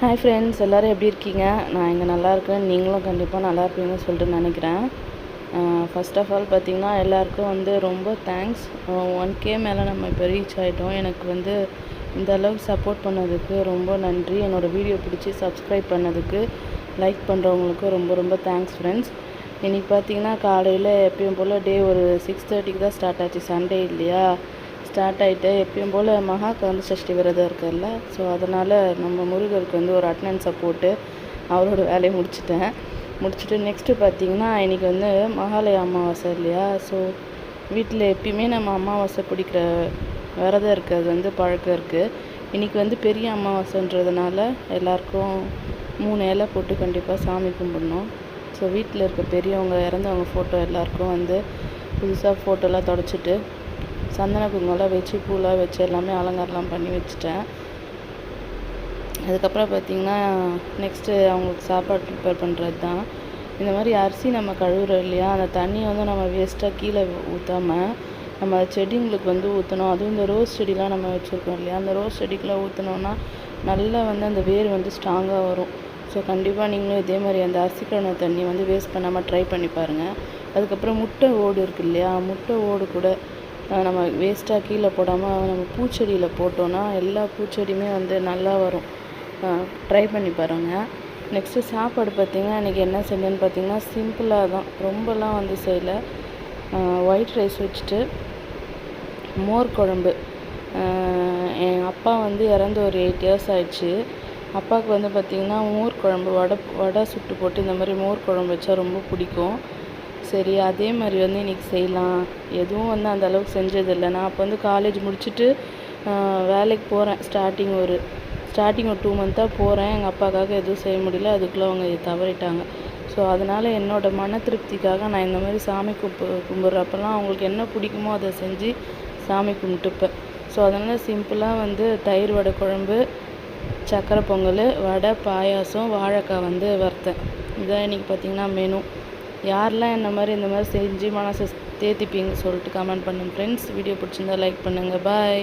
Hi friends எல்லோரும் எப்படி இருக்கீங்க? நான் இங்கே நல்லா இருக்கேன். நீங்களும் கண்டிப்பாக நல்லா இருப்பீங்கன்னு சொல்லிட்டு நினைக்கிறேன். ஃபஸ்ட் ஆஃப் ஆல் பார்த்தீங்கன்னா எல்லாருக்கும் வந்து ரொம்ப தேங்க்ஸ் ஒன் கே மேலே நம்ம இப்போ ரீச் ஆகிட்டோம் எனக்கு வந்து இந்த அளவுக்கு சப்போர்ட் பண்ணதுக்கு ரொம்ப நன்றி. என்னோடய வீடியோ பிடிச்சி சப்ஸ்கிரைப் பண்ணதுக்கு லைக் பண்ணுறவங்களுக்கு ரொம்ப ரொம்ப தேங்க்ஸ் ஃப்ரெண்ட்ஸ் இன்றைக்கி பார்த்தீங்கன்னா காலையில் எப்பயும் போல் டே ஒரு சிக்ஸ் தேர்ட்டிக்கு தான் ஸ்டார்ட் ஆச்சு. சண்டே இல்லையா? ஸ்டார்ட் ஆகிட்டு எப்பயும் போல் மகா கந்த சஷ்டி விரதம் இருக்குல்ல. ஸோ அதனால் நம்ம முருகருக்கு வந்து ஒரு அட்டண்டன்ஸை போட்டு அவரோட வேலையை முடிச்சிட்டேன். முடிச்சுட்டு நெக்ஸ்ட்டு பார்த்தீங்கன்னா இன்றைக்கி வந்து மகாலய அமாவாசை இல்லையா? ஸோ வீட்டில் எப்பயுமே நம்ம அமாவாசை பிடிக்கிற விரதம் இருக்கிறது வந்து பழக்கம் இருக்குது இன்றைக்கி வந்து பெரிய அமாவாசைன்றதுனால எல்லாருக்கும் மூணு இலை போட்டு கண்டிப்பாக சாமி கும்பிடணும். ஸோ வீட்டில் இருக்க பெரியவங்க இறந்தவங்க ஃபோட்டோ எல்லாருக்கும் வந்து புதுசாக ஃபோட்டோலாம் தொடச்சிட்டு சந்தன குங்குமம்லாம் வச்சு பூலாம் வச்சு எல்லாமே அலங்காரம்லாம் பண்ணி வச்சுட்டேன். அதுக்கப்புறம் பார்த்திங்கன்னா நெக்ஸ்ட்டு அவங்களுக்கு சாப்பாடு ப்ரிப்பேர் பண்ணுறது தான் இந்த மாதிரி அரிசி நம்ம கழுவுறோம் இல்லையா? அந்த தண்ணியை வந்து நம்ம வேஸ்ட்டாக கீழே ஊற்றாமல் நம்ம செடிங்களுக்கு வந்து ஊற்றணும் அதுவும் இந்த ரோஸ் செடிலாம் நம்ம வச்சுருக்கோம் இல்லையா? அந்த ரோஸ் செடிக்கெலாம் ஊற்றினோன்னா நல்லா வந்து அந்த வேர் வந்து ஸ்ட்ராங்காக வரும். ஸோ கண்டிப்பாக நீங்களும் இதே மாதிரி அந்த அரிசி கழுவின தண்ணி வந்து வேஸ்ட் பண்ணாமல் ட்ரை பண்ணி பாருங்கள் அதுக்கப்புறம் முட்டை ஓடு இருக்கு இல்லையா? முட்டை ஓடு கூட நம்ம வேஸ்ட்டாக கீழே போடாமல் நம்ம பூச்செடியில் போட்டோன்னா எல்லா பூச்செடியுமே வந்து நல்லா வரும். ட்ரை பண்ணி பாருங்கள் நெக்ஸ்ட்டு சாப்பாடு பார்த்திங்கன்னா இன்றைக்கி என்ன செஞ்சேன்னு பார்த்திங்கன்னா சிம்பிளாக தான். ரொம்பலாம் வந்து செய்யலை. ஒயிட் ரைஸ் வச்சுட்டு மோர் குழம்பு. என் அப்பா வந்து இறந்து ஒரு எயிட் இயர்ஸ் ஆயிடுச்சு. அப்பாவுக்கு வந்து பார்த்திங்கன்னா மோர் குழம்பு வடை வடை சுட்டு போட்டு இந்த மாதிரி மோர் குழம்பு வச்சா ரொம்ப பிடிக்கும். சரி அதே மாதிரி வந்து இன்றைக்கி செய்யலாம். எதுவும் வந்து அந்த அளவுக்கு செஞ்சதில்லை. நான் அப்போ வந்து காலேஜ் முடிச்சுட்டு வேலைக்கு போகிறேன் ஸ்டார்டிங் ஒரு ஸ்டார்டிங் ஒரு டூ மந்த்தாக போகிறேன் எங்கள் அப்பாக்காக எதுவும் செய்ய முடியல. அதுக்குள்ளே அவங்க தவறிட்டாங்க. ஸோ அதனால் என்னோடய மன திருப்திக்காக நான் இந்த மாதிரி சாமி கும்பு கும்பிட்றப்பெல்லாம் அவங்களுக்கு என்ன பிடிக்குமோ அதை செஞ்சு சாமி கும்பிட்டுப்பேன். ஸோ அதனால் சிம்பிளாக வந்து தயிர் வடை குழம்பு சக்கரை பொங்கல் வடை பாயாசம் வாழைக்காய் வந்து வறுத்தேன். இதான் இன்றைக்கி பார்த்திங்கன்னா மெனு யாரெல்லாம் இந்த மாதிரி இந்த மாதிரி செஞ்சு மனசை தேத்திப்பீங்க சொல்லிட்டு கமெண்ட் பண்ணுங்கள் ஃப்ரெண்ட்ஸ் வீடியோ பிடிச்சிருந்தா லைக் பண்ணுங்கள் பாய்